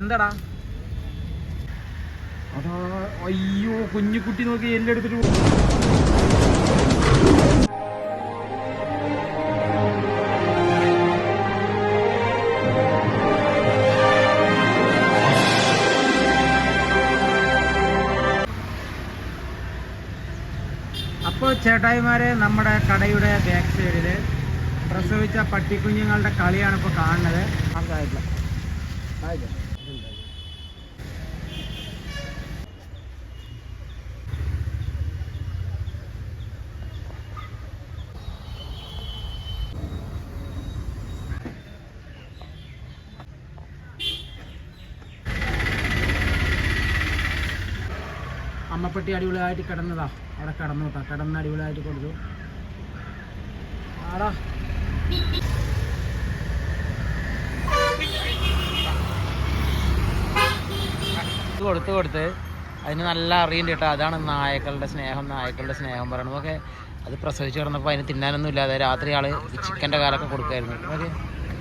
എന്താടാ? അതാ അയ്യോ കുഞ്ഞുകുട്ടി നോക്കി എല്ലെടുത്തിട്ട് അപ്പോൾ ചേട്ടായിമാരെ നമ്മുടെ കടയുടെ ബാക്ക് സൈഡിൽ പ്രസവിച്ച പട്ടിക്കുഞ്ഞുങ്ങളുടെ കളിയാണ് ഇപ്പോൾ കാണുന്നത്. ആർക്കായിട്ടില്ല അമ്മപ്പെട്ടി അടിപൊളിയായിട്ട് കിടന്നതാ. അവിടെ കിടന്നു കേട്ടോ കിടന്ന് അടിപൊളിയായിട്ട് കൊടുത്തു. ആടാ. കൊടുത്ത് കൊടുത്ത് അതിന് നല്ല അറിയുന്നുണ്ട് കേട്ടോ. അതാണ് നായക്കളുടെ സ്നേഹം നായക്കളുടെ സ്നേഹം പറയണത്. ഓക്കെ അത് പ്രസവിച്ച് കിടന്നപ്പോൾ അതിന് തിന്നാനൊന്നും ഇല്ലാതെ രാത്രി ആൾ ഈ ചിക്കന്റെ കാലൊക്കെ കൊടുക്കായിരുന്നു ഓക്കെ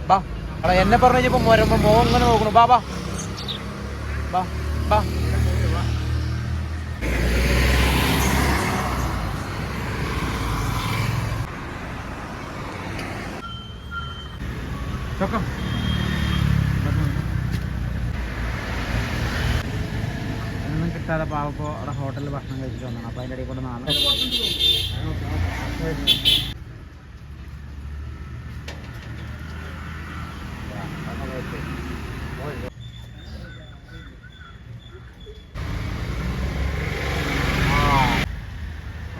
ബാ. എന്നെ പറഞ്ഞു കഴിഞ്ഞപ്പോൾ വരുമ്പോൾ മോൻ ഇങ്ങനെ നോക്കണു. ബാ ബാ. ബാ ബാ. കിട്ടാതെ പാവപ്പോൾ അവിടെ ഹോട്ടലിൽ ഭക്ഷണം കഴിച്ചിട്ട് വന്നതാണ്. അപ്പോൾ അതിന്റെ ഇടയിൽ കൊണ്ട് നാളെ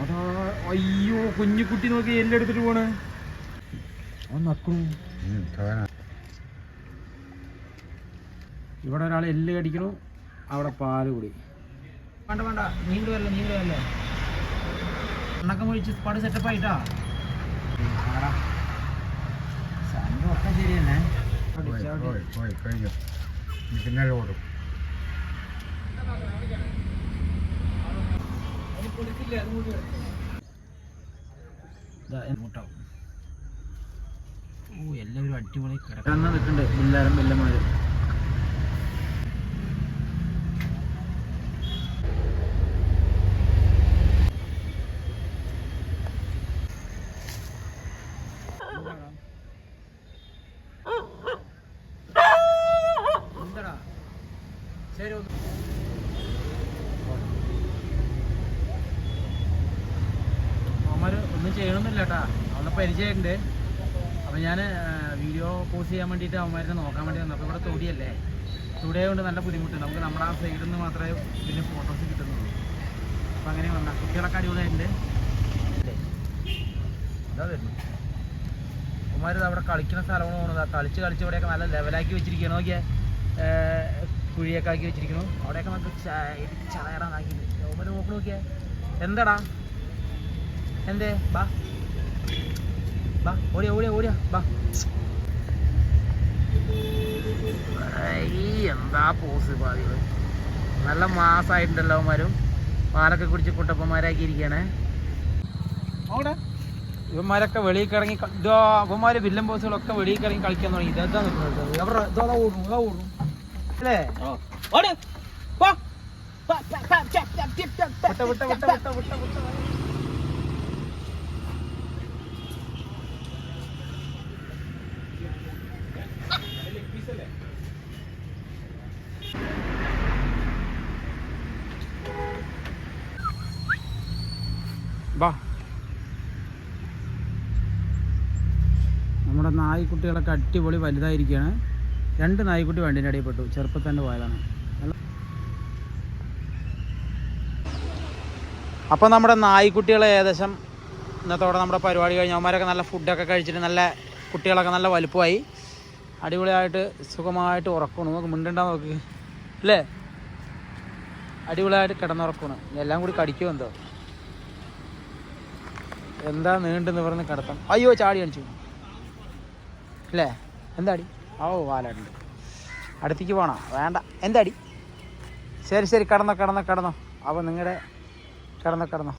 അതാ അയ്യോ കുഞ്ഞിക്കുട്ടി നോക്കി എല്ലെടുത്തിട്ട് പോണ്. നക്കണു. ഇവിടെ ഒരാൾ എല്ല് കടിക്കണു അവിടെ പാൽ കൂടി. വേണ്ട വേണ്ട. നീണ്ടു വരല്ലേ എണ്ണക്കം ഒഴിച്ച് പട് സെറ്റപ്പ് ആയിട്ടാ. ഓ എല്ലാവരും അടിപൊളി കിടക്കുന്നുണ്ട് നിൽക്കുന്നുണ്ട് എല്ലാവരും വല്ലമാരും എന്താടാ ശരി ഒന്ന് അവന്മാര് ഒന്നും ചെയ്യണമെന്നില്ല കേട്ടാ അവളെ പരിചയമുണ്ട് അപ്പം ഞാൻ വീഡിയോ പോസ്റ്റ് ചെയ്യാൻ വേണ്ടിയിട്ട് അവന്മാരെ നോക്കാൻ വേണ്ടി വന്നു അപ്പോൾ ഇവിടെ തൊടിയല്ലേ? തൊടിയായതുകൊണ്ട് നല്ല ബുദ്ധിമുട്ടുണ്ട്. നമുക്ക് നമ്മുടെ ആ സൈഡിൽ നിന്ന് മാത്രമേ ഇതിന്റെ ഫോട്ടോസ് കിട്ടുന്നുള്ളൂ. അപ്പോൾ അങ്ങനെ വന്ന. കുട്ടികളൊക്കെ അടിപൊളിയായിട്ടുണ്ട്. ഇതാ വരുന്നു അവന്മാർ അവിടെ കളിക്കുന്ന സ്ഥലമാണ് പോകുന്നത് കളിച്ച് കളിച്ച് ഇവിടെയൊക്കെ നല്ല ലെവലാക്കി വെച്ചിരിക്കുകയാണ്. നോക്കിയാൽ കുഴിയൊക്കെ ആക്കി വെച്ചിരിക്കുന്നു. അവിടെയൊക്കെ നമുക്ക് ചായറാന്നാക്കി അവന്മാർ നോക്കി നോക്കിയാൽ എന്താടാ? എന്തേ? ബാ. ബാ ഓടിയ ഓടിയ ഓടിയ ബാ. എന്താ പോസ് പാതികൾ നല്ല മാസമായിട്ടുണ്ടല്ലോ അവന്മാരും. പാലൊക്കെ കുടിച്ച് കുട്ടപ്പന്മാരാക്കി ഇരിക്കണേ അവിടെ. ഇവന്മാരൊക്കെ വെളിയിൽ കിറങ്ങി ഇതോ അവന്മാര് വില്ലൻ ബോസുകളൊക്കെ വെളിയിൽ കിറങ്ങി കളിക്കാൻ തുടങ്ങി. ഇതാ നിൽക്കുന്നത് അവരുടെ ഇതോ? ഓടുന്നു ഇതാ അല്ലേ? ഓട്. ചാ, വിട്ട, വിട്ട, വിട്ട, വിട്ട, വിട്ട, വിട്ട. ബാ നമ്മുടെ നായ്ക്കുട്ടികളൊക്കെ അടിപൊളി വലുതായിരിക്കുകയാണ് രണ്ട് നായ്ക്കുട്ടി വണ്ടിന്റെ അടിയിൽ തന്നെ പോയതാണ്. അപ്പോൾ നമ്മുടെ നായ്ക്കുട്ടികളെ ഏകദേശം ഇന്നത്തോടെ നമ്മുടെ പരിപാടി കഴിഞ്ഞ് അവന്മാരൊക്കെ നല്ല ഫുഡൊക്കെ കഴിച്ചിട്ട് നല്ല കുട്ടികളൊക്കെ നല്ല വലുപ്പമായി. അടിപൊളിയായിട്ട് സുഖമായിട്ട് ഉറക്കണം. നമുക്ക് മിണ്ടണ്ടാ നോക്ക്. അല്ലേ? അടിപൊളിയായിട്ട് കിടന്നുറക്കണം. എല്ലാം കൂടി കടിക്കുമോ എന്തോ നീണ്ടെന്ന് പറഞ്ഞ് കിടത്തം അയ്യോ ചാടി കാണിച്ചു. അല്ലേ? എന്താടി? ഓ വാലുണ്ട് അടുത്തേക്ക് പോണോ? വേണ്ട. എന്താടി? ശരി ശരി കിടന്നോ കിടന്നോ കിടന്നോ. അപ്പോൾ നിങ്ങളുടെ കിടന്നോ കിടന്നോ.